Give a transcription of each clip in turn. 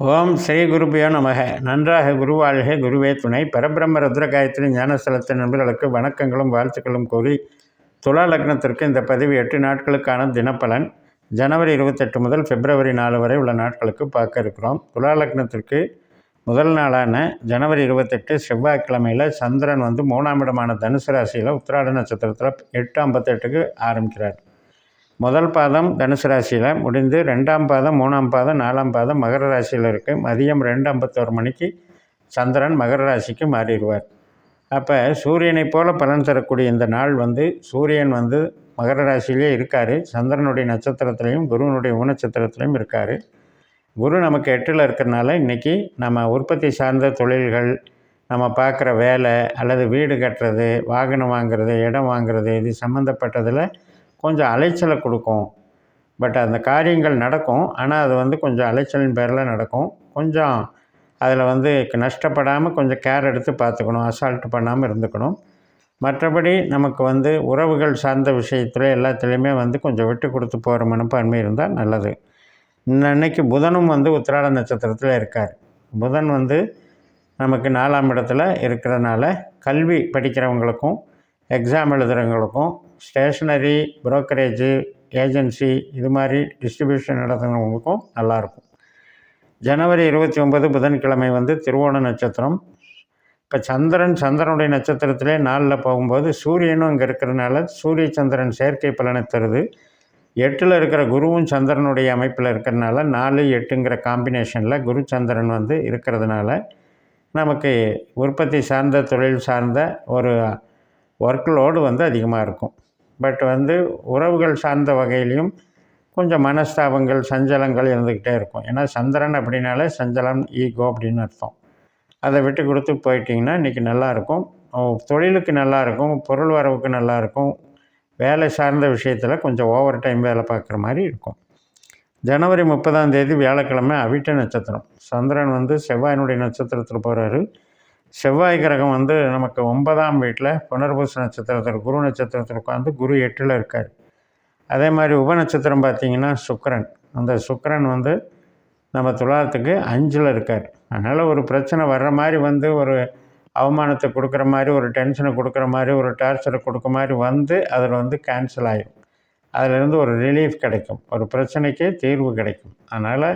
ஓம் ஸ்ரீ குருபியோ நமக. நன்றாக குருவாழ்க. குருவே துணை. பரபிரம்ம ருத்ரகாயத்ரி ஞானஸ்தலத்தின் நண்பர்களுக்கு வணக்கங்களும் வாழ்த்துக்களும் கூறி துலா லக்னத்திற்கு இந்த பதிவு எட்டு நாட்களுக்கான தினப்பலன் ஜனவரி இருபத்தெட்டு முதல் பிப்ரவரி நாலு வரை உள்ள நாட்களுக்கு பார்க்க இருக்கிறோம். துலா லக்னத்திற்கு முதல் நாளான ஜனவரி இருபத்தெட்டு செவ்வாய்க்கிழமையில் சந்திரன் வந்து மூணாம் இடமான தனுசு ராசியில் உத்திராட நட்சத்திரத்தில் எட்டு ஐம்பத்தெட்டுக்கு ஆரம்பிக்கிறார். முதல் பாதம் தனுசு ராசியில் முடிந்து ரெண்டாம் பாதம் மூணாம் பாதம் நாலாம் பாதம் மகர ராசியில் இருக்குது மதியம் ரெண்டு ஐம்பத்தோரு மணிக்கு சந்திரன் மகர ராசிக்கு மாறிடுவார். அப்போ சூரியனை போல் பலன் தரக்கூடிய இந்த நாள் வந்து சூரியன் வந்து மகர ராசியிலே இருக்கார். சந்திரனுடைய நட்சத்திரத்துலேயும் குருவனுடைய உணச்சத்திரத்துலேயும் இருக்கார். குரு நமக்கு எட்டில் இருக்கிறனால இன்றைக்கி நம்ம உற்பத்தி சார்ந்த தொழில்கள் நம்ம பார்க்குற வேலை அல்லது வீடு கட்டுறது வாகனம் வாங்குறது இடம் வாங்குறது இது சம்மந்தப்பட்டதில் கொஞ்சம் அலைச்சலை கொடுக்கும். பட் அந்த காரியங்கள் நடக்கும். ஆனால் அது வந்து கொஞ்சம் அலைச்சலின் பேரில் நடக்கும். கொஞ்சம் அதில் வந்து நஷ்டப்படாமல் கொஞ்சம் கேர் எடுத்து பார்த்துக்கணும். அசால்ட் பண்ணாமல் இருந்துக்கணும். மற்றபடி நமக்கு வந்து உறவுகள் சார்ந்த விஷயத்தில் எல்லாத்துலேயுமே வந்து கொஞ்சம் விட்டு கொடுத்து போகிற மனப்பான்மை இருந்தால் நல்லது. இன்னைக்கு புதனும் வந்து உத்திராட நட்சத்திரத்தில் இருக்கார். புதன் வந்து நமக்கு நாலாம் இடத்துல இருக்கிறனால கல்வி படிக்கிறவங்களுக்கும் எக்ஸாம் எழுதுகிறவங்களுக்கும் ஸ்டேஷ்னரி ப்ரோக்கரேஜு ஏஜென்சி இது மாதிரி டிஸ்ட்ரிபியூஷன் நடத்துகிறவங்களுக்கும் நல்லாயிருக்கும். ஜனவரி இருபத்தி ஒன்பது புதன்கிழமை வந்து திருவோண நட்சத்திரம். இப்போ சந்திரன் சந்திரனுடைய நட்சத்திரத்திலே நாளில் போகும்போது சூரியனும் இங்கே இருக்கிறதுனால சூரிய சந்திரன் செயற்கை பலனை தருது. எட்டில் இருக்கிற குருவும் சந்திரனுடைய அமைப்பில் இருக்கிறதுனால நாலு எட்டுங்கிற காம்பினேஷனில் குரு சந்திரன் வந்து இருக்கிறதுனால நமக்கு உற்பத்தி சார்ந்த தொழில் சார்ந்த ஒரு ஒர்க் லோடு வந்து அதிகமாக இருக்கும். பட் வந்து உறவுகள் சார்ந்த வகையிலையும் கொஞ்சம் மனஸ்தாபங்கள் சஞ்சலங்கள் இருந்துக்கிட்டே இருக்கும். ஏன்னா சந்திரன் அப்படின்னாலே சஞ்சலம் ஈகோ அப்படின்னு அர்த்தம். அதை விட்டு கொடுத்து போயிட்டிங்கன்னா இன்றைக்கி நல்லாயிருக்கும் தொழிலுக்கு நல்லாயிருக்கும் பொருள் வரவுக்கு நல்லாயிருக்கும் வேலை சார்ந்த விஷயத்தில் கொஞ்சம் ஓவர் டைம் வேலை பார்க்குற மாதிரி இருக்கும். ஜனவரி முப்பதாம் தேதி வியாழக்கிழமை அவிட்ட நட்சத்திரம். சந்திரன் வந்து செவ்வாயினுடைய நட்சத்திரத்தில் போகிறாரு செவ்வாய் கிரகம் வந்து நமக்கு ஒன்பதாம் வீட்டில் புனர்பூச நட்சத்திரத்தில் குரு நட்சத்திரத்தில் உட்காந்து குரு எட்டில் இருக்கார். அதே மாதிரி உப நட்சத்திரம் பார்த்திங்கன்னா சுக்கரன். அந்த சுக்கரன் வந்து நம்ம துலாரத்துக்கு அஞ்சில் இருக்கார். அதனால் ஒரு பிரச்சனை வர்ற மாதிரி வந்து ஒரு அவமானத்தை கொடுக்குற மாதிரி ஒரு டென்ஷனை கொடுக்குற மாதிரி ஒரு டார்ச்சரை கொடுக்க மாதிரி வந்து அதில் வந்து கேன்சல் ஆகிடும் அதிலேருந்து ஒரு ரிலீஃப் கிடைக்கும். ஒரு பிரச்சனைக்கு தீர்வு கிடைக்கும். அதனால்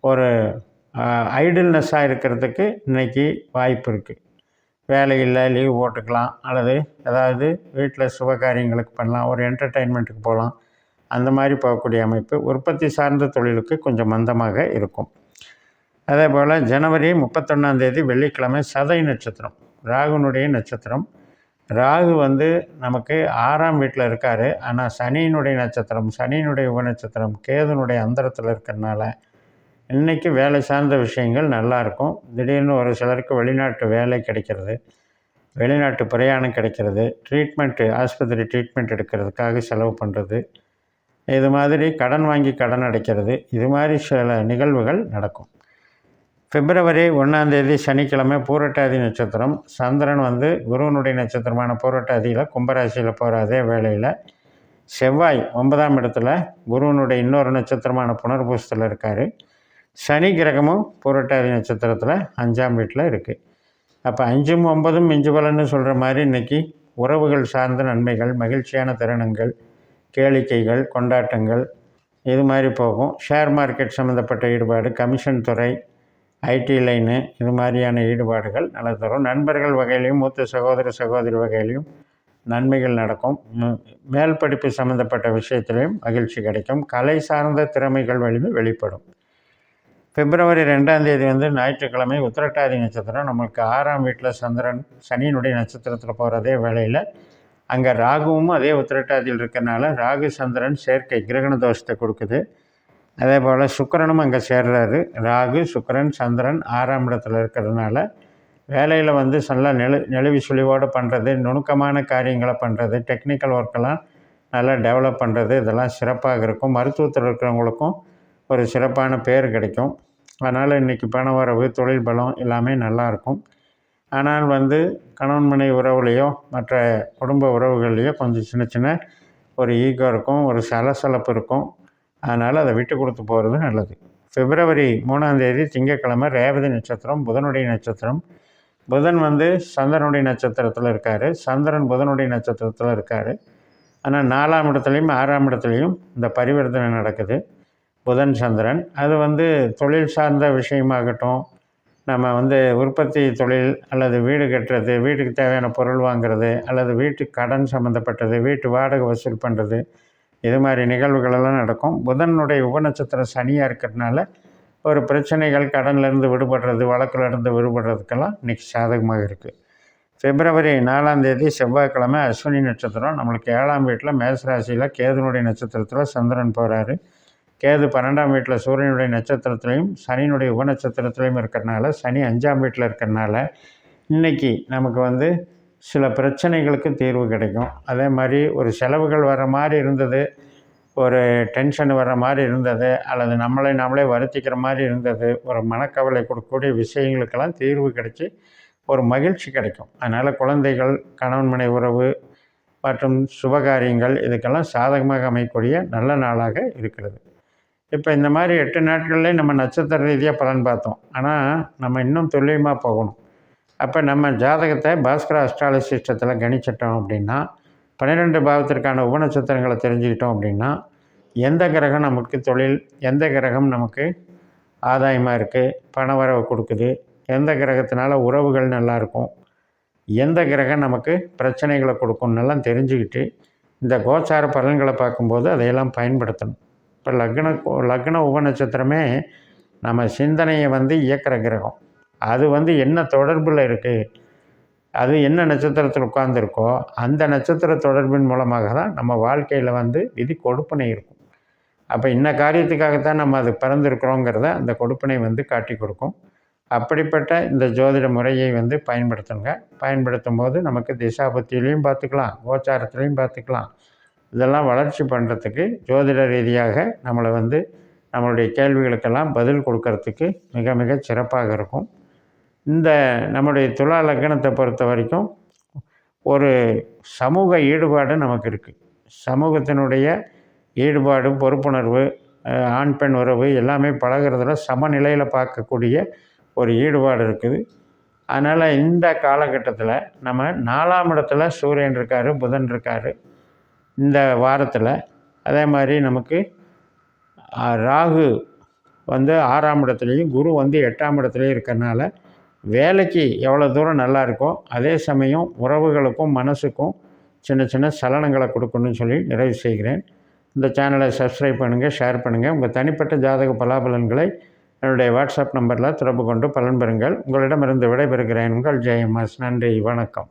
ஒரு ஐடில்னஸ்ஸாக இருக்கிறதுக்கு இன்றைக்கி வாய்ப்பு இருக்குது வேலை இல்லை லீவ் போட்டுக்கலாம் அல்லது ஏதாவது வீட்டில் சுப காரியங்களுக்கு பண்ணலாம் ஒரு என்டர்டெயின்மெண்ட்டுக்கு போகலாம். அந்த மாதிரி போகக்கூடிய அமைப்பு உற்பத்தி சார்ந்த தொழிலுக்கு கொஞ்சம் மந்தமாக இருக்கும். அதே போல் ஜனவரி முப்பத்தொன்னாந்தேதி வெள்ளிக்கிழமை சதை நட்சத்திரம் ராகுனுடைய நட்சத்திரம். ராகு வந்து நமக்கு ஆறாம் வீட்டில் இருக்கார். ஆனால் சனியினுடைய நட்சத்திரம் சனியினுடைய உப நட்சத்திரம் கேதுனுடைய அந்தரத்தில் இருக்கிறனால இன்றைக்கி வேலை சார்ந்த விஷயங்கள் நல்லாயிருக்கும் திடீர்னு ஒரு சிலருக்கு வெளிநாட்டு வேலை கிடைக்கிறது வெளிநாட்டு பிரயாணம் கிடைக்கிறது ட்ரீட்மெண்ட்டு ஆஸ்பத்திரி ட்ரீட்மெண்ட் எடுக்கிறதுக்காக செலவு பண்ணுறது இது மாதிரி கடன் வாங்கி கடன் அடைக்கிறது இது மாதிரி சில நிகழ்வுகள் நடக்கும். பிப்ரவரி ஒன்றாந்தேதி சனிக்கிழமை பூரட்டாதி நட்சத்திரம். சந்திரன் வந்து குருவனுடைய நட்சத்திரமான பூரட்டாதியில் கும்பராசியில் போகிற அதே வேளையில் செவ்வாய் ஒன்பதாம் இடத்துல குருவனுடைய இன்னொரு நட்சத்திரமான புனர்பூசத்தில் இருக்கார். சனி கிரகமும் புரட்டாதி நட்சத்திரத்தில் அஞ்சாம் வீட்டில் இருக்குது அப்போ அஞ்சும் ஒன்பதும் மிஞ்சு பலன்னு சொல்கிற மாதிரி இன்றைக்கி உறவுகள் சார்ந்த நன்மைகள் மகிழ்ச்சியான தருணங்கள் கேளிக்கைகள் கொண்டாட்டங்கள் இது மாதிரி போகும். ஷேர் மார்க்கெட் சம்மந்தப்பட்ட ஈடுபாடு கமிஷன் துறை ஐடி லைனு இது மாதிரியான ஈடுபாடுகள் நல்லா தரும். நண்பர்கள் வகையிலையும் மூத்த சகோதர சகோதரி வகையிலையும் நன்மைகள் நடக்கும். மேல் படிப்பு சம்மந்தப்பட்ட விஷயத்திலையும் மகிழ்ச்சி கிடைக்கும். கலை சார்ந்த திறமைகள் வலிமை வெளிப்படும். பிப்ரவரி ரெண்டாம் தேதி வந்து ஞாயிற்றுக்கிழமை உத்திரட்டாதி நட்சத்திரம். நம்மளுக்கு ஆறாம் வீட்டில் சந்திரன் சனியினுடைய நட்சத்திரத்தில் போகிறதே வேலையில் அங்கே ராகுவும் அதே உத்திரட்டாதியில் இருக்கிறனால ராகு சந்திரன் சேர்க்கை கிரகண தோஷத்தை கொடுக்குது. அதே போல் சுக்கரனும் அங்கே சேர்றாரு. ராகு சுக்கரன் சந்திரன் ஆறாம் இடத்துல இருக்கிறதுனால வேலையில் வந்து நல்லா நெழு நெழுவி சுழிவோடு பண்ணுறது நுணுக்கமான காரியங்களை பண்ணுறது டெக்னிக்கல் ஒர்க்கெல்லாம் நல்லா டெவலப் பண்ணுறது இதெல்லாம் சிறப்பாக இருக்கும். மருத்துவத்தில் இருக்கிறவங்களுக்கும் ஒரு சிறப்பான பேர் கிடைக்கும். அதனால் இன்றைக்கி பண வரவு தொழில் பலம் எல்லாமே நல்லாயிருக்கும் ஆனால் வந்து கணவன் மனைவி உறவுலேயோ மற்ற குடும்ப உறவுகள்லேயோ கொஞ்சம் சின்ன சின்ன ஒரு ஈகோ இருக்கும் ஒரு சலசலப்பு இருக்கும். அதனால் அதை விட்டு கொடுத்து போகிறது நல்லது. பிப்ரவரி மூணாந்தேதி திங்கக்கிழமை திங்கட்கிழமை ரேவதி நட்சத்திரம் புதனுடைய நட்சத்திரம். புதன் வந்து சந்திரனுடைய நட்சத்திரத்தில் இருக்கார். சந்திரன் புதனுடைய நட்சத்திரத்தில் இருக்கார். ஆனால் நாலாம் இடத்துலையும் ஆறாம் இடத்துலையும் இந்த பரிவர்த்தனை நடக்குது. புதன் சந்திரன் அது வந்து தொழில் சார்ந்த விஷயமாகட்டும் நம்ம வந்து உற்பத்தி தொழில் அல்லது வீடு கட்டுறது வீட்டுக்கு தேவையான பொருள் வாங்குறது அல்லது வீட்டு கடன் சம்மந்தப்பட்டது வீட்டு வாடகை வசூல் பண்ணுறது இது மாதிரி நிகழ்வுகளெல்லாம் நடக்கும். புதனுடைய உபநட்சத்திரம் சனியாக இருக்கிறதுனால ஒரு பிரச்சனைகள் கடன்லேருந்து விடுபடுறது வழக்கிலிருந்து விடுபடுறதுக்கெல்லாம் இன்றைக்கி சாதகமாக இருக்குது பிப்ரவரி நாலாம் தேதி செவ்வாய்க்கிழமை அஸ்வினி நட்சத்திரம். நம்மளுக்கு ஏழாம் வீட்டில் மேசராசியில் கேதுனுடைய நட்சத்திரத்தில் சந்திரன் போகிறாரு கேது பன்னெண்டாம் வீட்டில் சூரியனுடைய நட்சத்திரத்துலையும் சனியினுடைய உபநட்சத்திரத்துலையும் இருக்கிறனால சனி அஞ்சாம் வீட்டில் இருக்கிறனால இன்றைக்கி நமக்கு வந்து சில பிரச்சனைகளுக்கு தீர்வு கிடைக்கும். அதே மாதிரி ஒரு செலவுகள் வர மாதிரி இருந்தது ஒரு டென்ஷன் வர மாதிரி இருந்தது அல்லது நம்மளை நம்மளே வருத்திக்கிற மாதிரி இருந்தது ஒரு மனக்கவலை கொடுக்கக்கூடிய விஷயங்களுக்கெல்லாம் தீர்வு கிடைச்சி ஒரு மகிழ்ச்சி கிடைக்கும். அதனால் குழந்தைகள் கணவன் மனை உறவு மற்றும் சுபகாரியங்கள் இதுக்கெல்லாம் சாதகமாக அமையக்கூடிய நல்ல நாளாக இருக்கிறது. இப்போ இந்த மாதிரி எட்டு நாட்கள்லேயே நம்ம நட்சத்திர ரீதியாக பலன் பார்த்தோம். ஆனால் நம்ம இன்னும் துல்லியமாக போகணும். அப்போ நம்ம ஜாதகத்தை பாஸ்கர அஸ்ட்ராலஜி சிஸ்டத்தில் கணிச்சிட்டோம் அப்படின்னா பன்னிரெண்டு பாவத்திற்கான உபநட்சத்திரங்களை தெரிஞ்சுக்கிட்டோம் அப்படின்னா எந்த கிரகம் நமக்கு தொழில் எந்த கிரகம் நமக்கு ஆதாயமாக இருக்குது பண வரவு கொடுக்குது எந்த கிரகத்தினால உறவுகள் நல்லாயிருக்கும் எந்த கிரகம் நமக்கு பிரச்சனைகளை கொடுக்கும்னெல்லாம் தெரிஞ்சுக்கிட்டு இந்த கோச்சார பலன்களை பார்க்கும்போது அதையெல்லாம் பயன்படுத்தணும். இப்போ லக்ன லக்ன உபநட்சத்திரமே நம்ம சிந்தனையை வந்து இயக்கிற கிரகம். அது வந்து என்ன தொடர்பில் இருக்குது அது என்ன நட்சத்திரத்தில் உட்கார்ந்துருக்கோ அந்த நட்சத்திர தொடர்பின் மூலமாக தான் நம்ம வாழ்க்கையில் வந்து விதி கொடுப்பனை இருக்கும். அப்போ இன்ன காரியத்துக்காகத்தான் நம்ம அது பிறந்திருக்கிறோங்கிறத அந்த கொடுப்பனை வந்து காட்டி கொடுக்கும். அப்படிப்பட்ட இந்த ஜோதிட முறையை வந்து பயன்படுத்துங்க. பயன்படுத்தும் போது நமக்கு திசாபத்திலையும் பார்த்துக்கலாம் கோச்சாரத்துலேயும் பார்த்துக்கலாம். இதெல்லாம் வளர்ச்சி பண்ணுறதுக்கு ஜோதிட ரீதியாக நம்மளை வந்து நம்மளுடைய கேள்விகளுக்கெல்லாம் பதில் கொடுக்கறதுக்கு மிக மிக சிறப்பாக இருக்கும். இந்த நம்முடைய துலா லக்கணத்தை பொறுத்த வரைக்கும் ஒரு சமூக ஈடுபாடு நமக்கு இருக்குது சமூகத்தினுடைய ஈடுபாடு பொறுப்புணர்வு ஆண் பெண் உறவு எல்லாமே பழகிறதுல சமநிலையில் பார்க்கக்கூடிய ஒரு ஈடுபாடு இருக்குது. அதனால் இந்த காலகட்டத்தில் நம்ம நாலாம் இடத்துல சூரியன் இருக்கார் புதன் இருக்கார். இந்த வாரத்தில் அதே மாதிரி நமக்கு ராகு வந்து ஆறாம் இடத்துலையும் குரு வந்து எட்டாம் இடத்துலையும் இருக்கிறனால வேலைக்கு எவ்வளோ தூரம் நல்லா இருக்கோ அதே சமயம் உறவுகளுக்கும் மனசுக்கும் சின்ன சின்ன சலனங்களை கொடுக்கணும்னு சொல்லி நிறைவு செய்கிறேன். இந்த சேனலை சப்ஸ்கிரைப் பண்ணுங்கள் ஷேர் பண்ணுங்கள் உங்கள் தனிப்பட்ட ஜாதக பலாபலன்களை என்னுடைய வாட்ஸ்அப் நம்பரில் தொடர்பு கொண்டு பலன் பெறுங்கள். உங்களிடமிருந்து விடைபெறுகிறேன். உங்கள் ஜெயமாஸ் நன்றி. வணக்கம்.